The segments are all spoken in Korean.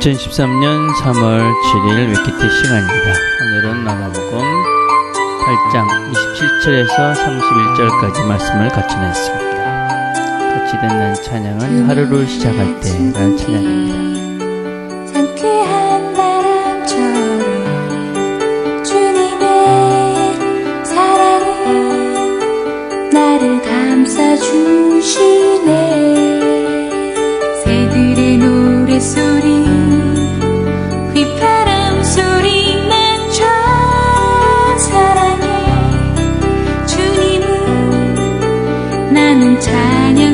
2013년 3월 7일 위키트 시간입니다. 오늘은 마마복음 8장 27절에서 31절까지 말씀을 같이 냈습니다. 같이 듣는 찬양은 하루를 시작할 때라는 찬양입니다. 감싸주시 찬양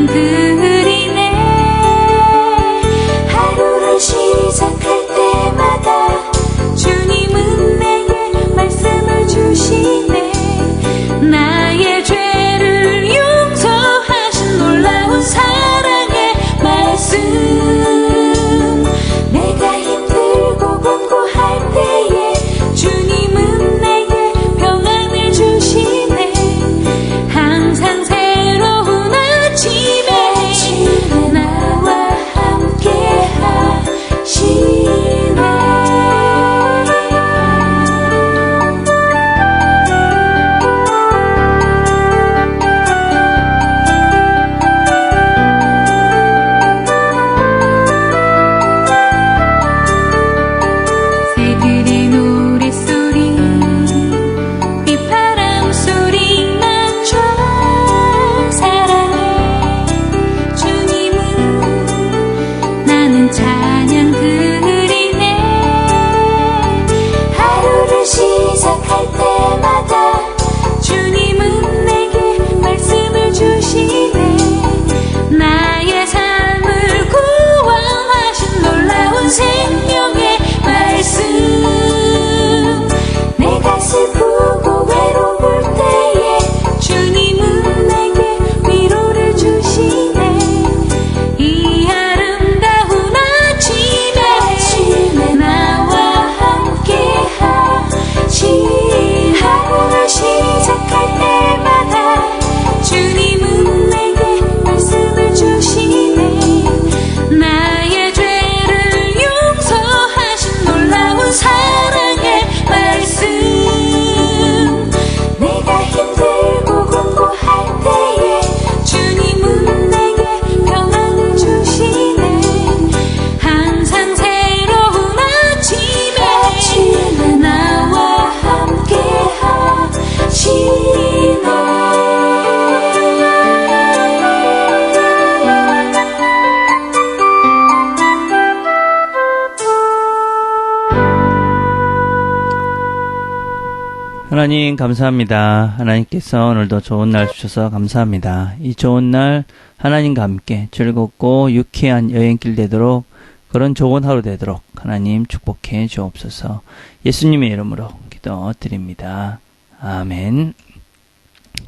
하나님 감사합니다. 하나님께서 오늘도 좋은 날 주셔서 감사합니다. 이 좋은 날 하나님과 함께 즐겁고 유쾌한 여행길 되도록 그런 좋은 하루 되도록 하나님 축복해 주옵소서. 예수님의 이름으로 기도드립니다. 아멘.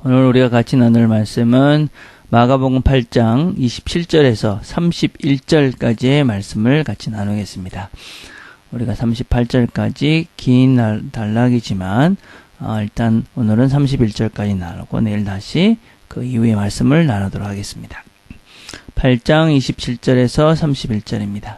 오늘 우리가 같이 나눌 말씀은 마가복음 8장 27절에서 31절까지의 말씀을 같이 나누겠습니다. 우리가 38절까지 긴 날- 단락이지만 어, 일단 오늘은 31절까지 나누고 내일 다시 그 이후의 말씀을 나누도록 하겠습니다. 8장 27절에서 31절입니다.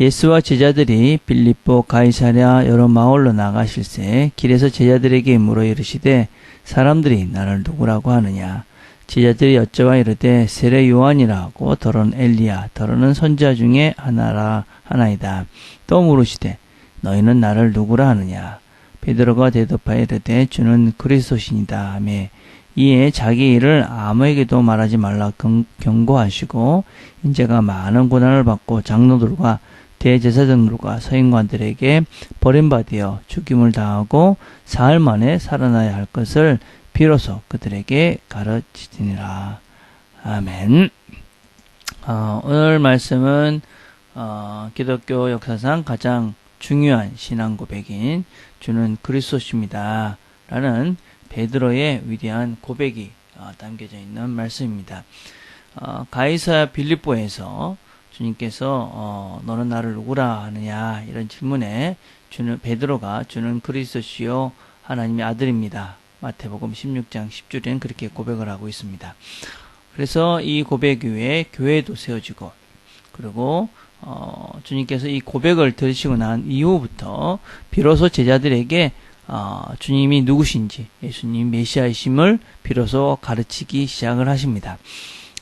예수와 제자들이 빌립보 가이사랴 여러 마을로 나가실새 길에서 제자들에게 물어 이르시되 사람들이 나를 누구라고 하느냐 제자들이 여쭤와 이르되 세례 요한이라고 더러는 엘리야 더러는 선자 중에 하나라 하나이다 또 물으시되 너희는 나를 누구라 하느냐 베드로가 대답하여 이르되 주는 그리스도신이다 하매 이에 자기 일을 아무에게도 말하지 말라 경- 경고하시고 인제가 많은 고난을 받고 장로들과 대제사장들과 서인관들에게 버림받아 죽임을 당하고 사흘 만에 살아나야 할 것을 비로소 그들에게 가르치니라. 아멘. 어, 오늘 말씀은 어, 기독교 역사상 가장 중요한 신앙 고백인 주는 그리스도십니다. 라는 베드로의 위대한 고백이 어, 담겨져 있는 말씀입니다. 어, 가이사 빌립보에서 주님께서 어, 너는 나를 누구라 하느냐 이런 질문에 주는 베드로가 주는 그리스도시요 하나님의 아들입니다. 마태복음 16장 10절에는 그렇게 고백을 하고 있습니다. 그래서 이 고백 위에 교회도 세워지고 그리고 어, 주님께서 이 고백을 들으시고 난 이후부터 비로소 제자들에게 어, 주님이 누구신지 예수님 메시아이심을 비로소 가르치기 시작을 하십니다.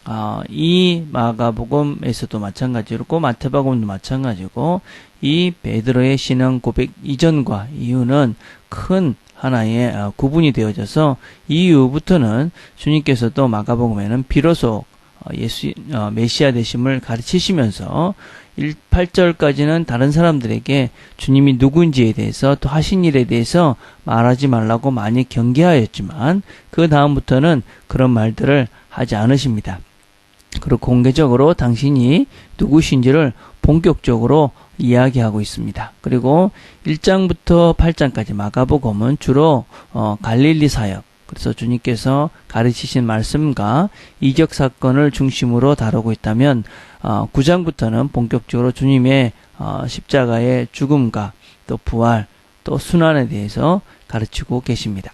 아, 이 마가복음에서도 마찬가지고 마태복음도 마찬가지고 이 베드로의 신앙 고백 이전과 이후는 큰 하나의 어, 구분이 되어져서 이후부터는 주님께서도 마가복음에는 비로소 어, 예수 어, 메시아 되심을 가르치시면서 1, 8절까지는 다른 사람들에게 주님이 누구인지에 대해서 또 하신 일에 대해서 말하지 말라고 많이 경계하였지만 그 다음부터는 그런 말들을 하지 않으십니다. 그리고 공개적으로 당신이 누구신지를 본격적으로 이야기하고 있습니다. 그리고 1장부터 8장까지 마가복음은 주로 어, 갈릴리 사역, 그래서 주님께서 가르치신 말씀과 이적 사건을 중심으로 다루고 있다면 어, 9장부터는 본격적으로 주님의 어, 십자가의 죽음과 또 부활, 또 순환에 대해서 가르치고 계십니다.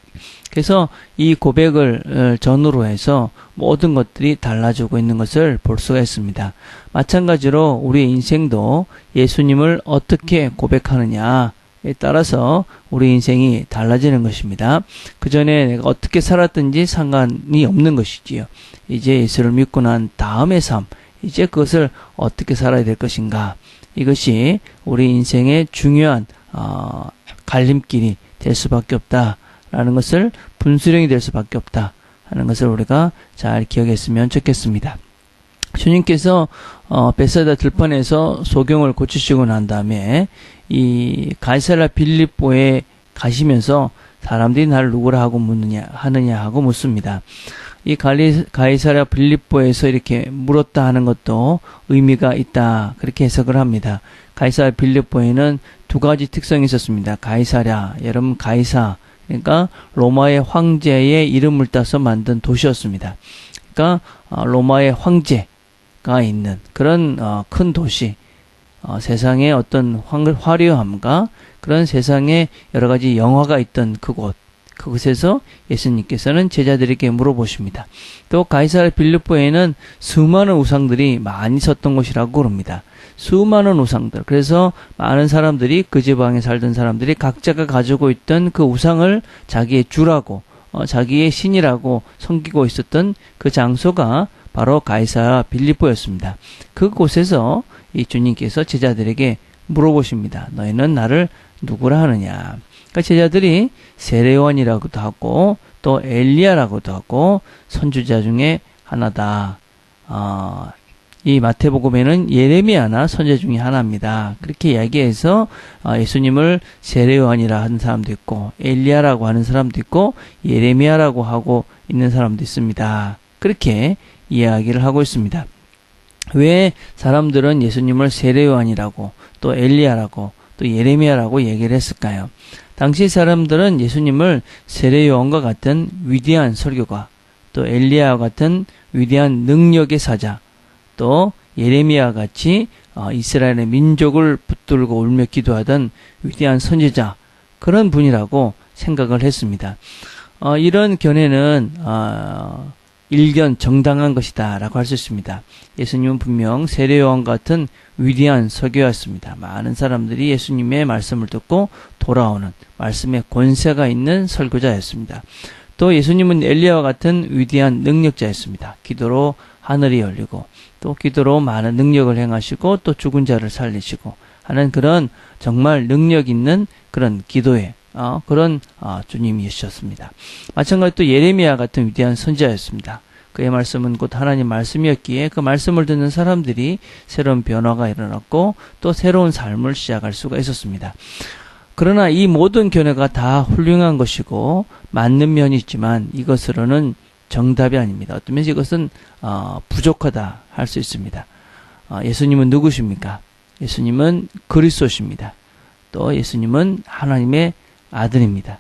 그래서 이 고백을 어, 전후로 해서 모든 것들이 달라지고 있는 것을 볼 수가 있습니다. 마찬가지로 우리의 인생도 예수님을 어떻게 고백하느냐에 따라서 우리 인생이 달라지는 것입니다. 그 전에 내가 어떻게 살았든지 상관이 없는 것이지요. 이제 예수를 믿고 난 다음의 삶, 이제 그것을 어떻게 살아야 될 것인가. 이것이 우리 인생의 중요한 어, 갈림길이 될 수밖에 없다라는 것을 분수령이 될 수밖에 없다 하는 것을 우리가 잘 기억했으면 좋겠습니다. 주님께서 어, 베사다 들판에서 소경을 고치시고 난 다음에 이 가이사라 빌립보에 가시면서 사람들이 나를 누구라 하고 묻느냐 하느냐 하고 묻습니다. 이 가이사라 빌립보에서 이렇게 물었다 하는 것도 의미가 있다 그렇게 해석을 합니다. 가이사라 빌립보에는 두 가지 특성이 있었습니다. 가이사랴 여러분 가이사 그러니까 로마의 황제의 이름을 따서 만든 도시였습니다. 그러니까 어, 로마의 황제가 있는 그런 어, 큰 도시 어, 세상의 어떤 황, 화려함과 그런 세상에 여러 가지 영화가 있던 그곳 그곳에서 예수님께서는 제자들에게 물어보십니다. 또 가이사르 빌립보에는 수많은 우상들이 많이 섰던 곳이라고 그럽니다. 수많은 우상들. 그래서 많은 사람들이 그 지방에 살던 사람들이 각자가 가지고 있던 그 우상을 자기의 주라고 어, 자기의 신이라고 섬기고 있었던 그 장소가 바로 가이사라 빌립보였습니다. 그곳에서 이 주님께서 제자들에게 물어보십니다. 너희는 나를 누구라 하느냐? 그러니까 제자들이 세례원이라고도 하고 또 엘리야라고도 하고 선주자 중에 하나다. 어, 이 마태복음에는 예레미야나 선제 중에 하나입니다. 그렇게 이야기해서 어, 예수님을 세례요한이라 하는 사람도 있고 엘리야라고 하는 사람도 있고 예레미야라고 하고 있는 사람도 있습니다. 그렇게 이야기를 하고 있습니다. 왜 사람들은 예수님을 세례요한이라고 또 엘리야라고 또 예레미야라고 얘기를 했을까요? 당시 사람들은 예수님을 세례요한과 같은 위대한 설교가 또 엘리야와 같은 위대한 능력의 사자 또 예레미야 같이 어, 이스라엘의 민족을 붙들고 울며 기도하던 위대한 선지자 그런 분이라고 생각을 했습니다. 어, 이런 견해는 어, 일견 정당한 것이다 라고 할 수 있습니다. 예수님은 분명 세례요한 같은 위대한 설교였습니다. 많은 사람들이 예수님의 말씀을 듣고 돌아오는 말씀의 권세가 있는 설교자였습니다. 또 예수님은 엘리야와 같은 위대한 능력자였습니다. 기도로 하늘이 열리고 또 기도로 많은 능력을 행하시고 또 죽은 자를 살리시고 하는 그런 정말 능력 있는 그런 기도에 어, 그런 어, 주님이셨습니다. 마찬가지로 또 예레미야 같은 위대한 선지자였습니다. 그의 말씀은 곧 하나님 말씀이었기에 그 말씀을 듣는 사람들이 새로운 변화가 일어났고 또 새로운 삶을 시작할 수가 있었습니다. 그러나 이 모든 견해가 다 훌륭한 것이고 맞는 면이 있지만 이것으로는 정답이 아닙니다. 어떤 면에서 이것은 어, 부족하다 할 수 있습니다. 어, 예수님은 누구십니까? 예수님은 그리스도십니다. 또 예수님은 하나님의 아들입니다.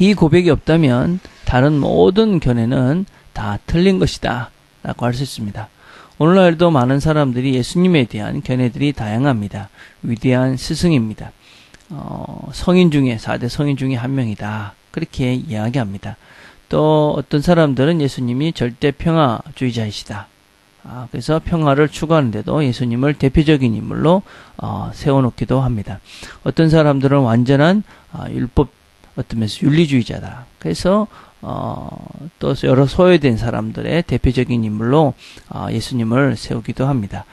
이 고백이 없다면 다른 모든 견해는 다 틀린 것이다 라고 할 수 있습니다. 오늘날도 많은 사람들이 예수님에 대한 견해들이 다양합니다. 위대한 스승입니다. 어, 성인 중에 4대 성인 중에 한 명이다. 그렇게 이야기합니다. 또 어떤 사람들은 예수님이 절대 평화주의자이시다. 아, 그래서 평화를 추구하는데도 예수님을 대표적인 인물로 어, 세워놓기도 합니다. 어떤 사람들은 완전한 아, 율법 어떤 면에서 윤리주의자다. 그래서 어, 또 여러 소외된 사람들의 대표적인 인물로 아, 예수님을 세우기도 합니다.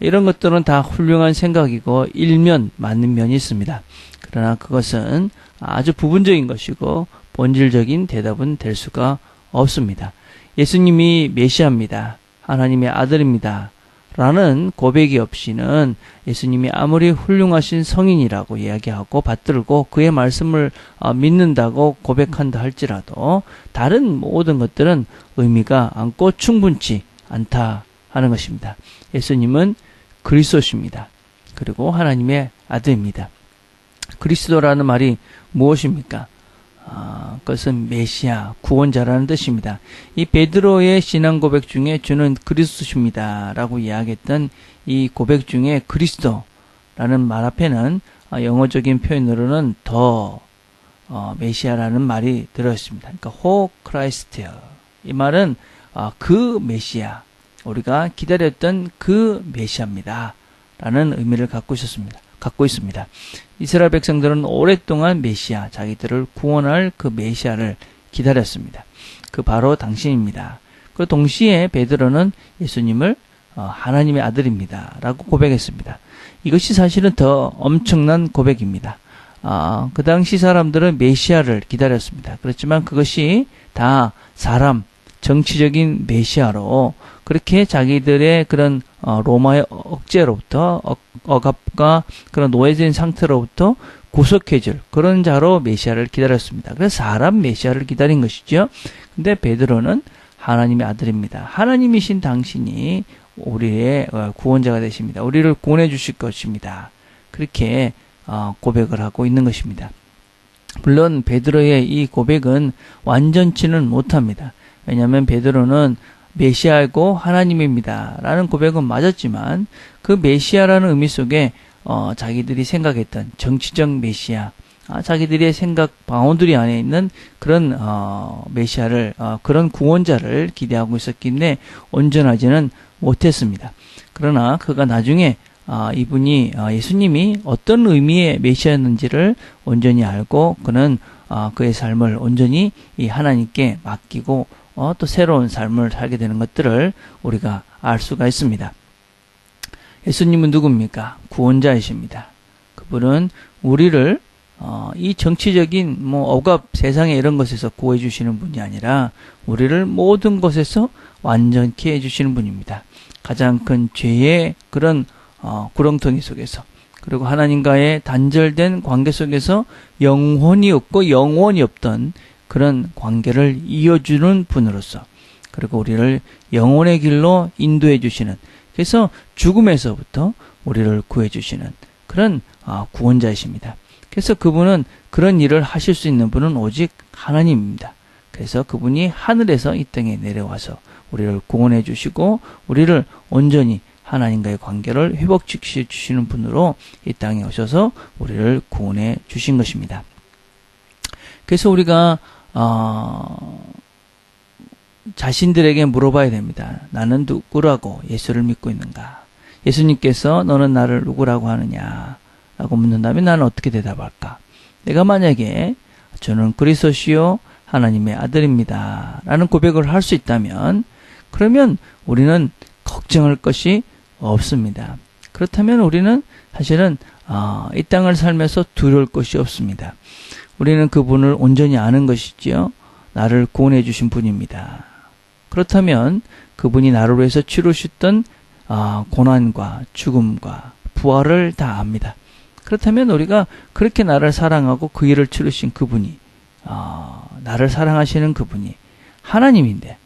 이런 것들은 다 훌륭한 생각이고 일면 맞는 면이 있습니다. 그러나 그것은 아주 부분적인 것이고 본질적인 대답은 될 수가 없습니다. 예수님이 메시아입니다. 하나님의 아들입니다. 라는 고백이 없이는 예수님이 아무리 훌륭하신 성인이라고 이야기하고 받들고 그의 말씀을 어, 믿는다고 고백한다 할지라도 다른 모든 것들은 의미가 않고 충분치 않다 하는 것입니다. 예수님은 그리스도십니다. 그리고 하나님의 아들입니다. 그리스도라는 말이 무엇입니까? 아, 그것은 메시아, 구원자라는 뜻입니다. 이 베드로의 신앙 고백 중에 주는 그리스도십니다. 라고 이야기했던 이 고백 중에 그리스도라는 말 앞에는 아, 영어적인 표현으로는 더 어, 메시아라는 말이 들어있습니다. 그러니까 호 크라이스트. 이 말은 아, 그 메시아, 우리가 기다렸던 그 메시아입니다. 라는 의미를 갖고 있었습니다. 갖고 있습니다. 이스라엘 백성들은 오랫동안 메시아, 자기들을 구원할 그 메시아를 기다렸습니다. 그 바로 당신입니다. 그 동시에 베드로는 예수님을 어, 하나님의 아들입니다. 라고 고백했습니다. 이것이 사실은 더 엄청난 고백입니다. 아, 그 당시 사람들은 메시아를 기다렸습니다. 그렇지만 그것이 다 사람, 정치적인 메시아로 그렇게 자기들의 그런 어, 로마의 억제로부터 어, 억압과 그런 노예된 상태로부터 구속해줄 그런 자로 메시아를 기다렸습니다. 그래서 사람 메시아를 기다린 것이죠. 근데 베드로는 하나님의 아들입니다. 하나님이신 당신이 우리의 어, 구원자가 되십니다. 우리를 구원해 주실 것입니다. 그렇게 어, 고백을 하고 있는 것입니다. 물론 베드로의 이 고백은 완전치는 못합니다. 왜냐하면 베드로는 메시아이고 하나님입니다. 라는 고백은 맞았지만 그 메시아라는 의미 속에 어, 자기들이 생각했던 정치적 메시아, 아, 자기들의 생각 바운드리 안에 있는 그런 어, 메시아를 어, 그런 구원자를 기대하고 있었기 때문에 온전하지는 못했습니다. 그러나 그가 나중에 아, 이분이 아, 예수님이 어떤 의미의 메시아였는지를 온전히 알고 그는 아, 그의 삶을 온전히 이 하나님께 맡기고 어, 또 새로운 삶을 살게 되는 것들을 우리가 알 수가 있습니다. 예수님은 누굽니까? 구원자이십니다. 그분은 우리를 어, 이 정치적인 뭐 억압 세상의 이런 것에서 구해 주시는 분이 아니라 우리를 모든 것에서 완전케 해 주시는 분입니다. 가장 큰 죄의 그런 어, 구렁텅이 속에서 그리고 하나님과의 단절된 관계 속에서 영혼이 없고 영원이 없던 그런 관계를 이어주는 분으로서 그리고 우리를 영혼의 길로 인도해 주시는 그래서 죽음에서부터 우리를 구해 주시는 그런 아, 구원자이십니다. 그래서 그분은 그런 일을 하실 수 있는 분은 오직 하나님입니다. 그래서 그분이 하늘에서 이 땅에 내려와서 우리를 구원해 주시고 우리를 온전히 하나님과의 관계를 회복시켜 주시는 분으로 이 땅에 오셔서 우리를 구원해 주신 것입니다. 그래서 우리가 어, 자신들에게 물어봐야 됩니다. 나는 누구라고 예수를 믿고 있는가? 예수님께서 너는 나를 누구라고 하느냐? 라고 묻는다면 나는 어떻게 대답할까? 내가 만약에 저는 그리스도시요 하나님의 아들입니다. 라는 고백을 할 수 있다면 그러면 우리는 걱정할 것이 없습니다. 그렇다면 우리는 사실은 어, 이 땅을 살면서 두려울 것이 없습니다. 우리는 그분을 온전히 아는 것이지요. 나를 구원해 주신 분입니다. 그렇다면 그분이 나를 위해서 치르셨던 어, 고난과 죽음과 부활을 다 압니다. 그렇다면 우리가 그렇게 나를 사랑하고 그 일을 치르신 그분이 어, 나를 사랑하시는 그분이 하나님인데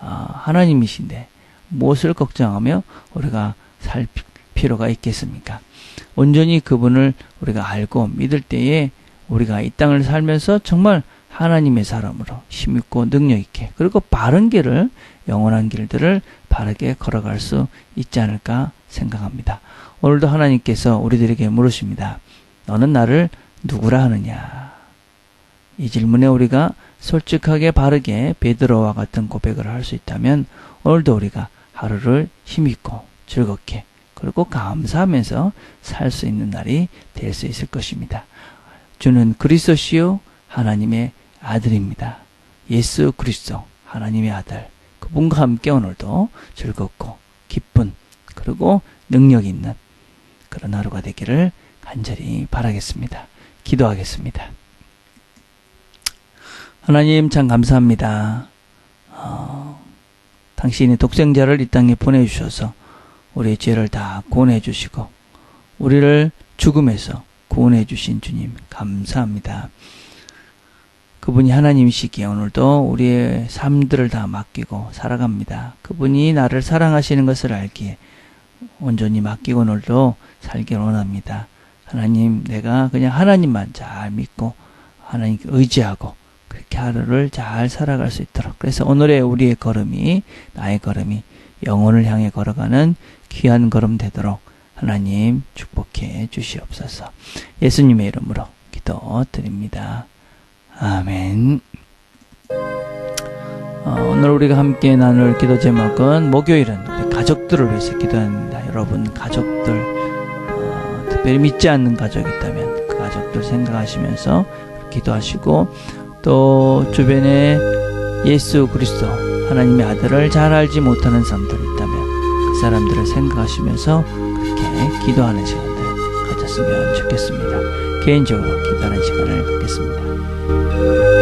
어, 하나님이신데 무엇을 걱정하며 우리가 살 필요가 있겠습니까? 온전히 그분을 우리가 알고 믿을 때에 우리가 이 땅을 살면서 정말 하나님의 사람으로 힘있고 능력있게 그리고 바른 길을 영원한 길들을 바르게 걸어갈 수 있지 않을까 생각합니다. 오늘도 하나님께서 우리들에게 물으십니다. 너는 나를 누구라 하느냐? 이 질문에 우리가 솔직하게 바르게 베드로와 같은 고백을 할 수 있다면 오늘도 우리가 하루를 힘있고 즐겁게 그리고 감사하면서 살 수 있는 날이 될 수 있을 것입니다. 주는 그리스도시요 하나님의 아들입니다. 예수 그리스도 하나님의 아들 그분과 함께 오늘도 즐겁고 기쁜 그리고 능력 있는 그런 하루가 되기를 간절히 바라겠습니다. 기도하겠습니다. 하나님 참 감사합니다. 어, 당신이 독생자를 이 땅에 보내주셔서 우리의 죄를 다 구원해 주시고 우리를 죽음에서 구원해 주신 주님 감사합니다. 그분이 하나님이시기에 오늘도 우리의 삶들을 다 맡기고 살아갑니다. 그분이 나를 사랑하시는 것을 알기에 온전히 맡기고 오늘도 살길 원합니다. 하나님, 내가 그냥 하나님만 잘 믿고 하나님께 의지하고 그렇게 하루를 잘 살아갈 수 있도록. 그래서 오늘의 우리의 걸음이 나의 걸음이 영혼을 향해 걸어가는 귀한 걸음 되도록 하나님 축복해 주시옵소서. 예수님의 이름으로 기도 드립니다. 아멘. 어, 오늘 우리가 함께 나눌 기도 제목은 목요일은 가족들을 위해서 기도합니다. 여러분 가족들 어, 특별히 믿지 않는 가족이 있다면 그 가족들 생각하시면서 기도하시고 또 주변에 예수 그리스도 하나님의 아들을 잘 알지 못하는 사람들이 있다면 그 사람들을 생각하시면서 그렇게 기도하는 시간들 가졌으면 좋겠습니다. 개인적으로 기도하는 시간을 갖겠습니다.